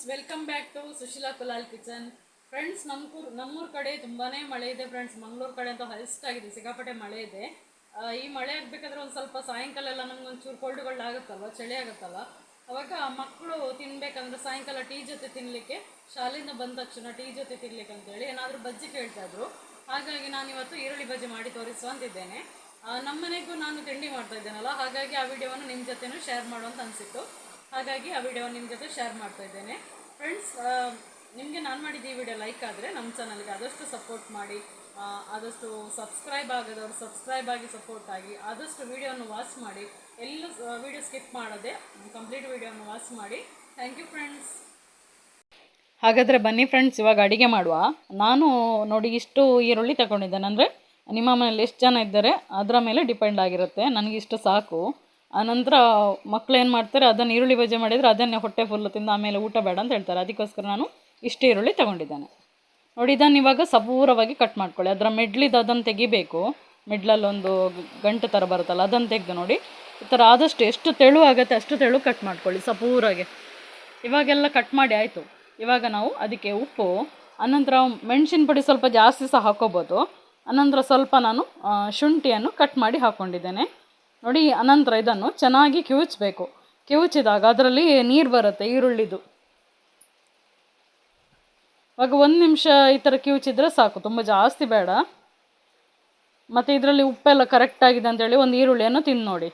Friends, welcome back to Sushila Kulal kitchen. Friends ನಮ್ಮೂರ್ ನಮ್ಮೂರ ಕಡೆ ತುಂಬಾ ಮಳೆ ಇದೆ ಫ್ರೆಂಡ್ಸ್. ಮಂಗಳೂರು ಕಡೆ ಅಂತ ಹೈಸ್ಟ್ ಆಗಿದೆ ಸಿಕ್ಕಾಪಟ್ಟೆ ಮಳೆ ಇದೆ. ಈ ಮಳೆ ಆಗಬೇಕಾದ್ರೆ ಒಂದು ಸ್ವಲ್ಪ ಸಾಯಂಕಾಲ ಎಲ್ಲ ನಮ್ಗೆ ಒಂಚೂರು ಆಗುತ್ತಲ್ವ? ಚಳಿ ಆಗುತ್ತಲ್ಲ ಅವಾಗ ಮಕ್ಕಳು ತಿನ್ಬೇಕಂದ್ರೆ ಸಾಯಂಕಾಲ ಟೀ ಜೊತೆ ತಿನ್ನಲಿಕ್ಕೆ ಶಾಲೆಯಿಂದ ಬಂದ ತಕ್ಷಣ ಟೀ ಜೊತೆ ತಿನ್ಲಿಕ್ಕೆ ಅಂತೇಳಿ ಏನಾದರೂ ಬಜ್ಜಿ ಕೇಳ್ತಾ ಇದ್ರು ಹಾಗಾಗಿ ನಾನು ಇವತ್ತು ಈರುಳ್ಳಿ ಬಜ್ಜಿ ಮಾಡಿ ತೋರಿಸುವಂತಿದ್ದೇನೆ ನಮ್ಮನೆಗೂ ನಾನು ತಿಂಡಿ ಮಾಡ್ತಾ ಇದ್ದೇನಲ್ಲ, ಹಾಗಾಗಿ ಆ ವಿಡಿಯೋವನ್ನು ನಿಮ್ಮ ಜೊತೆನೂ ಶೇರ್ ಮಾಡುವಂತ ಅನಿಸಿತ್ತು. ಹಾಗಾಗಿ ಆ ವಿಡಿಯೋ ನಿಮ್ಮ ಜೊತೆ ಶೇರ್ ಮಾಡ್ತಾ ಇದ್ದೇನೆ. ಫ್ರೆಂಡ್ಸ್ ನಿಮಗೆ ನಾನು ಮಾಡಿದ ಈ ವಿಡಿಯೋ ಲೈಕ್ ಆದರೆ ನಮ್ಮ ಚಾನಲ್ಗೆ ಆದಷ್ಟು ಸಪೋರ್ಟ್ ಮಾಡಿ ಆದಷ್ಟು ಸಬ್ಸ್ಕ್ರೈಬ್ ಆಗದವ್ರು ಸಬ್ಸ್ಕ್ರೈಬ್ ಆಗಿ ಸಪೋರ್ಟ್ ಆಗಿ ಆದಷ್ಟು ವಿಡಿಯೋವನ್ನು ವಾಚ್ ಮಾಡಿ, ಎಲ್ಲೂ ವಿಡಿಯೋ ಸ್ಕಿಪ್ ಮಾಡದೆ ಕಂಪ್ಲೀಟ್ ವಿಡಿಯೋವನ್ನು ವಾಚ್ ಮಾಡಿ. ಥ್ಯಾಂಕ್ ಯು ಫ್ರೆಂಡ್ಸ್ ಹಾಗಾದರೆ ಬನ್ನಿ ಫ್ರೆಂಡ್ಸ್ ಇವಾಗ ಅಡುಗೆ ಮಾಡುವ. ನಾನು ನೋಡಿ ಇಷ್ಟು ಈರುಳ್ಳಿ ತಗೊಂಡಿದ್ದೇನೆ. ಅಂದರೆ ನಿಮ್ಮ ಮನೇಲಿ ಎಷ್ಟು ಜನ ಇದ್ದಾರೆ, ಅದರ ಮೇಲೆ ಡಿಪೆಂಡ್ ಆಗಿರುತ್ತೆ. ನನಗಿಷ್ಟು ಸಾಕು. ಆನಂತರ ಮಕ್ಕಳು ಏನು ಮಾಡ್ತಾರೆ, ಅದನ್ನು ಈರುಳ್ಳಿ ಬಜ್ಜಿ ಮಾಡಿದರೆ ಅದನ್ನೇ ಹೊಟ್ಟೆ ಫುಲ್ಲು ತಿಂದು ಆಮೇಲೆ ಊಟ ಬೇಡ ಅಂತ ಹೇಳ್ತಾರೆ. ಅದಕ್ಕೋಸ್ಕರ ನಾನು ಇಷ್ಟು ಈರುಳ್ಳಿ ತೊಗೊಂಡಿದ್ದೇನೆ. ನೋಡಿ, ಇದನ್ನು ಇವಾಗ ಸಪೂರವಾಗಿ ಕಟ್ ಮಾಡ್ಕೊಳ್ಳಿ. ಅದರ ಮೆಡ್ಲಿದ್ದು ಅದನ್ನು ತೆಗಿಬೇಕು. ಮಿಡ್ಲಲ್ಲೊಂದು ಗಂಟು ಥರ ಬರುತ್ತಲ್ಲ ಅದನ್ನು ತೆಗೆದು ನೋಡಿ. ಈ ಥರ ಆದಷ್ಟು ಎಷ್ಟು ತೆಳು ಆಗುತ್ತೆ ಅಷ್ಟು ತೆಳು ಕಟ್ ಮಾಡ್ಕೊಳ್ಳಿ ಸಪೂರಾಗೆ ಇವಾಗೆಲ್ಲ ಕಟ್ ಮಾಡಿ ಆಯಿತು. ಇವಾಗ ನಾವು ಅದಕ್ಕೆ ಉಪ್ಪು ಅನಂತರ ಮೆಣಸಿನ ಪುಡಿ ಸ್ವಲ್ಪ ಜಾಸ್ತಿ ಸಹ ಹಾಕೋಬೋದು. ಅನಂತರ ಸ್ವಲ್ಪ ನಾನು ಶುಂಠಿಯನ್ನು ಕಟ್ ಮಾಡಿ ಹಾಕ್ಕೊಂಡಿದ್ದೇನೆ ನೋಡಿ, ಅನಂತರ ಇದನ್ನು ಚೆನ್ನಾಗಿ ಕಿವುಚಬೇಕು. ಕಿವುಚಿದಾಗ ಅದರಲ್ಲಿ ನೀರು ಬರುತ್ತೆ, ಈರುಳ್ಳಿದು. ಇವಾಗ ಒಂದು ನಿಮಿಷ ಈ ಥರ ಕಿವುಚಿದ್ರೆ ಸಾಕು, ತುಂಬ ಜಾಸ್ತಿ ಬೇಡ. ಮತ್ತು ಇದರಲ್ಲಿ ಉಪ್ಪೆಲ್ಲ ಕರೆಕ್ಟ್ ಆಗಿದೆ ಅಂತೇಳಿ ಒಂದು ಈರುಳ್ಳಿಯನ್ನು ತಿಂದು ನೋಡಿ.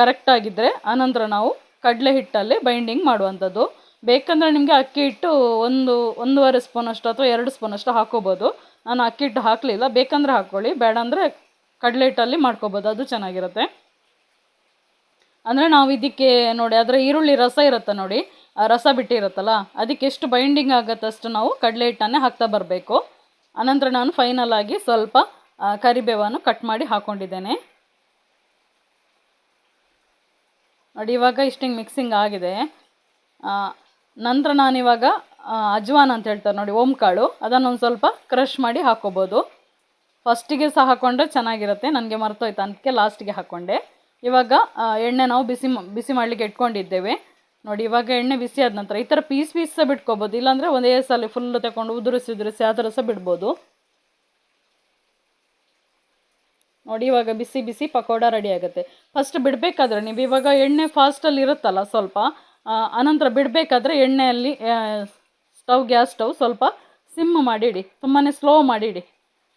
ಕರೆಕ್ಟ್ ಆಗಿದ್ದರೆ ಆನಂತರ ನಾವು ಕಡಲೆ ಹಿಟ್ಟಲ್ಲಿ ಬೈಂಡಿಂಗ್ ಮಾಡುವಂಥದ್ದು. ಬೇಕಂದರೆ ನಿಮಗೆ ಅಕ್ಕಿ ಹಿಟ್ಟು ಒಂದು, ಒಂದೂವರೆ ಸ್ಪೂನಷ್ಟು ಅಥವಾ ಎರಡು ಸ್ಪೂನಷ್ಟು ಹಾಕೋಬೋದು. ನಾನು ಅಕ್ಕಿ ಹಿಟ್ಟು ಹಾಕಲಿಲ್ಲ, ಬೇಕಂದರೆ ಹಾಕ್ಕೊಳ್ಳಿ ಬೇಡ ಅಂದರೆ ಕಡಲೆ ಹಿಟ್ಟಲ್ಲಿ ಮಾಡ್ಕೋಬೋದು, ಅದು ಚೆನ್ನಾಗಿರುತ್ತೆ. ಅಂದರೆ ನಾವು ಇದಕ್ಕೆ ನೋಡಿ, ಅದರ ಈರುಳ್ಳಿ ರಸ ಇರುತ್ತೆ ನೋಡಿ, ಆ ರಸ ಬಿಟ್ಟಿರುತ್ತಲ್ಲ ಅದಕ್ಕೆ ಎಷ್ಟು ಬೈಂಡಿಂಗ್ ಆಗುತ್ತೆ ಅಷ್ಟು ನಾವು ಕಡಲೆ ಹಿಟ್ಟನ್ನೇ ಹಾಕ್ತಾ ಬರಬೇಕು. ಅನಂತರ ನಾನು ಫೈನಲ್ ಆಗಿ ಸ್ವಲ್ಪ ಕರಿಬೇವನ್ನು ಕಟ್ ಮಾಡಿ ಹಾಕ್ಕೊಂಡಿದ್ದೇನೆ ನೋಡಿ, ಇವಾಗ ಇಷ್ಟಿಂಗ್ ಮಿಕ್ಸಿಂಗ್ ಆಗಿದೆ. ನಂತರ ನಾನಿವಾಗ ಇವಾಗ ಅಜ್ವಾನ್ ಅಂತ ಹೇಳ್ತಾರೆ ನೋಡಿ, ಓಂಕಾಳು ಅದನ್ನು ಒಂದು ಸ್ವಲ್ಪ ಕ್ರಷ್ ಮಾಡಿ ಹಾಕ್ಕೋಬೋದು ಫಸ್ಟಿಗೆ ಸಹ ಹಾಕ್ಕೊಂಡ್ರೆ ಚೆನ್ನಾಗಿರುತ್ತೆ. ನನಗೆ ಮರ್ತೋಯ್ತು ಅದಕ್ಕೆ ಲಾಸ್ಟಿಗೆ ಹಾಕ್ಕೊಂಡೆ ಇವಾಗ ಎಣ್ಣೆ ನಾವು ಬಿಸಿ ಬಿಸಿ ಮಾಡಲಿಕ್ಕೆ ಇಟ್ಕೊಂಡಿದ್ದೇವೆ. ನೋಡಿ, ಇವಾಗ ಎಣ್ಣೆ ಬಿಸಿ ಆದ ನಂತರ ಈ ಥರ ಪೀಸ್ ಪೀಸ್ ಸಹ ಬಿಟ್ಕೋಬೋದು. ಇಲ್ಲಾಂದರೆ ಒಂದೇ ಸಲ ಫುಲ್ ತಗೊಂಡು ಉದುರಿಸಿ ಉದುರಿಸಿ ಆ ಸಹ ಬಿಡ್ಬೋದು. ನೋಡಿ, ಇವಾಗ ಬಿಸಿ ಬಿಸಿ ಪಕೋಡ ರೆಡಿ ಆಗುತ್ತೆ. ಫಸ್ಟ್ ಬಿಡಬೇಕಾದ್ರೆ ನೀವು ಇವಾಗ ಎಣ್ಣೆ ಫಾಸ್ಟಲ್ಲಿ ಇರುತ್ತಲ್ಲ ಸ್ವಲ್ಪ ಅನಂತರ ಬಿಡಬೇಕಾದ್ರೆ ಎಣ್ಣೆಯಲ್ಲಿ ಸ್ಟವ್ ಗ್ಯಾಸ್ ಸ್ಟವ್ ಸ್ವಲ್ಪ ಸಿಮ್ ಮಾಡಿಡಿ. ತುಂಬಾ ಸ್ಲೋ ಮಾಡಿಡಿ.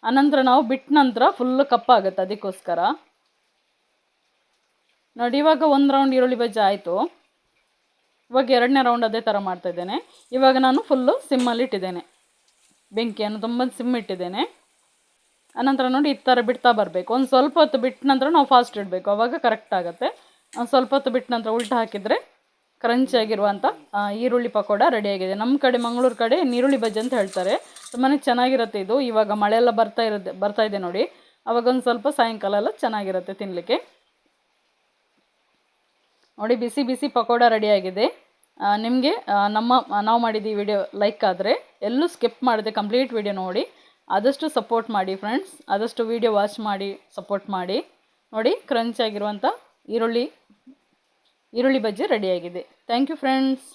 ಅನಂತರ ನಾವು ಬಿಟ್ಟ ನಂತರ ಫುಲ್ಲು ಕಪ್ಪಾಗುತ್ತೆ ಅದಕ್ಕೋಸ್ಕರ. ನೋಡಿ, ಇವಾಗ ಒಂದು ರೌಂಡ್ ಈರುಳ್ಳಿ ಬಜ್ಜಿ ಆಯಿತು. ಇವಾಗ ಎರಡನೇ ರೌಂಡ್ ಅದೇ ಥರ ಮಾಡ್ತಾ ಇದ್ದೇನೆ. ಇವಾಗ ನಾನು ಫುಲ್ಲು ಸಿಮ್ಮಲ್ಲಿ ಇಟ್ಟಿದ್ದೇನೆ. ಬೆಂಕಿಯನ್ನು ತುಂಬ ಸಿಮ್ ಇಟ್ಟಿದ್ದೇನೆ. ಆನಂತರ ನೋಡಿ, ಈ ಥರ ಬಿಡ್ತಾ ಬರಬೇಕು. ಒಂದು ಸ್ವಲ್ಪ ಹೊತ್ತು ಬಿಟ್ಟ ನಂತರ ನಾವು ಫಾಸ್ಟ್ ಇಡಬೇಕು. ಅವಾಗ ಕರೆಕ್ಟ್ ಆಗುತ್ತೆ. ಒಂದು ಸ್ವಲ್ಪ ಹೊತ್ತು ಬಿಟ್ಟ ನಂತರ ಉಲ್ಟ ಹಾಕಿದರೆ ಕ್ರಂಚಿಯಾಗಿರುವಂಥ ಈರುಳ್ಳಿ ಪಕೋಡ ರೆಡಿಯಾಗಿದೆ ನಮ್ಮ ಕಡೆ, ಮಂಗಳೂರು ಕಡೆ ನೀರುಳ್ಳಿ ಬಜ್ಜಿ ಅಂತ ಹೇಳ್ತಾರೆ. ತುಂಬಾ ಚೆನ್ನಾಗಿರುತ್ತೆ ಇದು. ಇವಾಗ ಮಳೆ ಎಲ್ಲ ಬರ್ತಾ ಇರುತ್ತೆ, ಬರ್ತಾ ಇದೆ ನೋಡಿ. ಅವಾಗ ಒಂದು ಸ್ವಲ್ಪ ಸಾಯಂಕಾಲ ಎಲ್ಲ ಚೆನ್ನಾಗಿರುತ್ತೆ ತಿನ್ನಲಿಕ್ಕೆ ನೋಡಿ, ಬಿಸಿ ಬಿಸಿ ಪಕೋಡ ರೆಡಿಯಾಗಿದೆ ನಿಮಗೆ ನಮ್ಮ, ನಾವು ಮಾಡಿದ ಈ ವಿಡಿಯೋ ಲೈಕ್ ಆದರೆ ಎಲ್ಲೂ ಸ್ಕಿಪ್ ಮಾಡಿದೆ ಕಂಪ್ಲೀಟ್ ವಿಡಿಯೋ ನೋಡಿ. ಆದಷ್ಟು ಸಪೋರ್ಟ್ ಮಾಡಿ ಫ್ರೆಂಡ್ಸ್ ಆದಷ್ಟು ವಿಡಿಯೋ ವಾಚ್ ಮಾಡಿ ಸಪೋರ್ಟ್ ಮಾಡಿ. ನೋಡಿ ಕ್ರಂಚ್ ಆಗಿರುವಂಥ ಈರುಳ್ಳಿ ಈರುಳ್ಳಿ ಬಜ್ಜಿ ರೆಡಿಯಾಗಿದೆ ಥ್ಯಾಂಕ್ ಯು ಫ್ರೆಂಡ್ಸ್